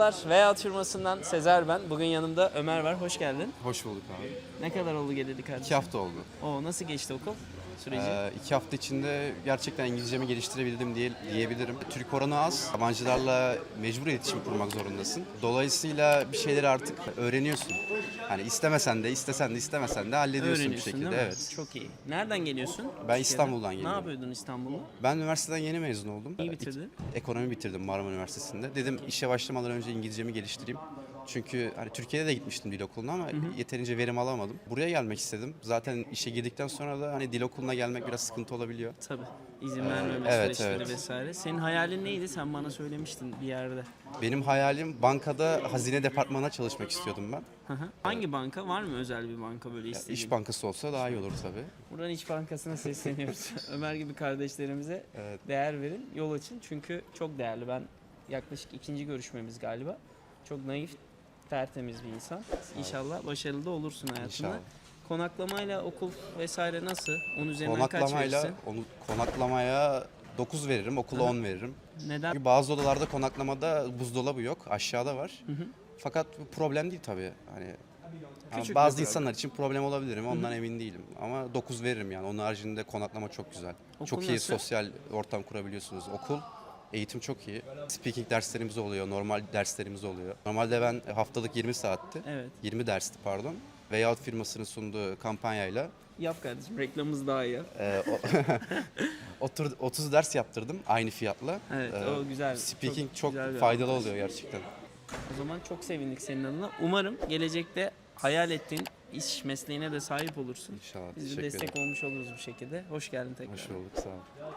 Merhabalar, Veya firmasından Sezer ben. Bugün yanımda Ömer var. Hoş geldin. Hoş bulduk abi. Ne kadar oldu geleli İki kardeşim? hafta oldu. Oo, nasıl geçti okul süreci? Ee, iki hafta içinde gerçekten İngilizcemi geliştirebildim diye, diyebilirim. Türk oranı az. Yabancılarla mecbur iletişim kurmak zorundasın. Dolayısıyla bir şeyleri artık öğreniyorsun. Hani istemesen de, istesen de, istemesen de hallediyorsun bir şekilde. değil mi? Evet. Çok iyi. Nereden geliyorsun? Ben İstanbul'dan Ne geliyorum. yapıyordun İstanbul'da? Ben üniversiteden yeni mezun oldum. İyi bitirdin. Ekonomi bitirdim Marmara Üniversitesi'nde. Dedim işe başlamadan önce İngilizcemi geliştireyim. Çünkü hani Türkiye'de de gitmiştim dil okuluna ama yeterince verim alamadım. Buraya gelmek istedim. Zaten işe girdikten sonra da hani dil okuluna gelmek biraz sıkıntı olabiliyor. Tabii. İzin vermeme evet, süreçleri evet. vesaire. Senin hayalin neydi? Sen bana söylemiştin bir yerde. Benim hayalim bankada hazine departmanına çalışmak istiyordum ben. Hı hı. Hangi banka? Var mı özel bir banka böyle istediğin? İş bankası olsa daha iyi olur tabii. Buradan İş Bankası'na sesleniyoruz. Ömer gibi kardeşlerimize Evet. değer verin, yol açın. Çünkü çok değerli. Ben yaklaşık ikinci görüşmemiz galiba. Çok naif, tertemiz bir insan. İnşallah başarılı da olursun hayatında. İnşallah. Konaklamayla okul vesaire nasıl? Onun üzerinden kaç Konaklamayla verirsin? onu konaklamaya 9 veririm, okula 10 veririm. Neden? Çünkü bazı odalarda konaklamada buzdolabı yok, aşağıda var. Fakat bu problem değil tabii. Hani ama Küçük bazı bir insanlar için problem olabilir mi? Ondan emin değilim. Ama 9 veririm yani. Onun haricinde konaklama çok güzel. Okul çok iyi nasıl? sosyal ortam kurabiliyorsunuz. Okul Eğitim çok iyi. Speaking derslerimiz oluyor, normal derslerimiz oluyor. Normalde ben haftalık 20 saatti. Evet. 20 dersti pardon. Veyahut firmasının sunduğu kampanyayla Yap kardeşim reklamımız daha iyi. e, o- otur, 30 ders yaptırdım aynı fiyatla. Evet E, o güzel. Speaking çok, güzel bir faydalı oluyor gerçekten. O zaman çok sevindik senin adına. Umarım gelecekte hayal ettiğin iş mesleğine de sahip olursun. İnşallah. Biz de Teşekkür destek ederim. olmuş oluruz bu şekilde. Hoş geldin tekrar. Hoş bulduk. Sağ ol.